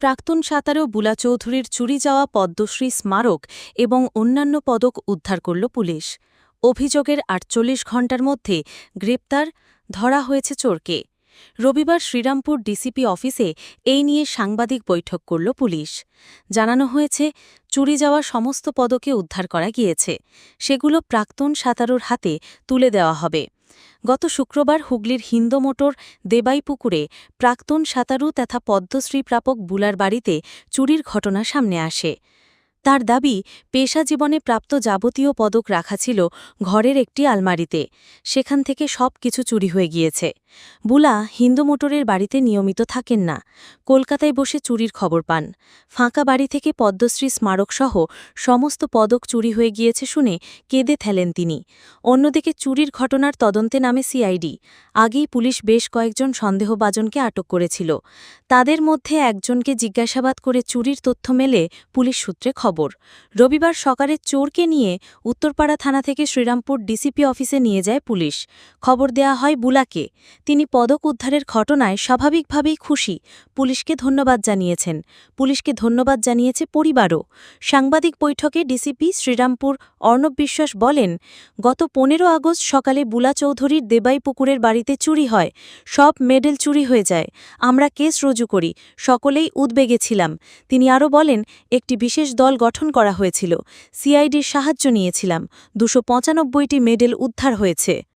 প্রাক্তন সাঁতারও বুলা চৌধুরীর চুরি যাওয়া পদ্মশ্রী স্মারক এবং অন্যান্য পদক উদ্ধার করল পুলিশ। অভিযোগের আটচল্লিশ ঘণ্টার মধ্যে গ্রেপ্তার, ধরা হয়েছে চোরকে। রবিবার শ্রীরামপুর ডিসিপি অফিসে এই নিয়ে সাংবাদিক বৈঠক করল পুলিশ। জানানো হয়েছে, চুরি যাওয়া সমস্ত পদকে উদ্ধার করা গিয়েছে। সেগুলো প্রাক্তন সাঁতারুর হাতে তুলে দেওয়া হবে। গত শুক্রবার হুগলির হিন্দমোটর দেবাইপুকুরে প্রাক্তন সাঁতারু তথা পদ্মশ্রী প্রাপক বুলার বাড়িতে চুরির ঘটনা সামনে আসে। তার দাবি, পেশা জীবনে প্রাপ্ত যাবতীয় পদক রাখা ছিল ঘরের একটি আলমারিতে। সেখান থেকে সব কিছু চুরি হয়ে গিয়েছে। বুলা হিন্দু মোটরের বাড়িতে নিয়মিত থাকেন না। কলকাতায় বসে চুরির খবর পান। ফাঁকা বাড়ি থেকে পদ্মশ্রী স্মারকসহ সমস্ত পদক চুরি হয়ে গিয়েছে শুনে কেঁদে ফেলেন তিনি। অন্যদিকে চুরির ঘটনার তদন্তে নামে সিআইডি। আগেই পুলিশ বেশ কয়েকজন সন্দেহবাজনকে আটক করেছিল। তাদের মধ্যে একজনকে জিজ্ঞাসাবাদ করে চুরির তথ্য মেলে পুলিশ সূত্রে খবর। রবিবার সকালে চোরকে নিয়ে উত্তরপাড়া থানা থেকে শ্রীরামপুর ডিসিপি অফিসে নিয়ে যায় পুলিশ। খবর দেয়া হয় বুলাকে। তিনি পদক উদ্ধারের ঘটনায় স্বাভাবিকভাবেই খুশি। পুলিশকে ধন্যবাদ জানিয়েছেন। পুলিশকে ধন্যবাদ জানিয়েছে পরিবারও। সাংবাদিক বৈঠকে ডিসিপি শ্রীরামপুর অর্ণব বিশ্বাস বলেন, গত পনেরো আগস্ট সকালে বুলা চৌধুরীর দেবাই পুকুরের বাড়িতে চুরি হয়। সব মেডেল চুরি হয়ে যায়। আমরা কেস রুজু করি। সকলেই উদ্বেগে ছিলাম। তিনি আরও বলেন, একটি বিশেষ দল গঠন করা হয়েছিল। সিআইডির সাহায্য নিয়েছিলাম। দুশো মেডেল উদ্ধার হয়েছে।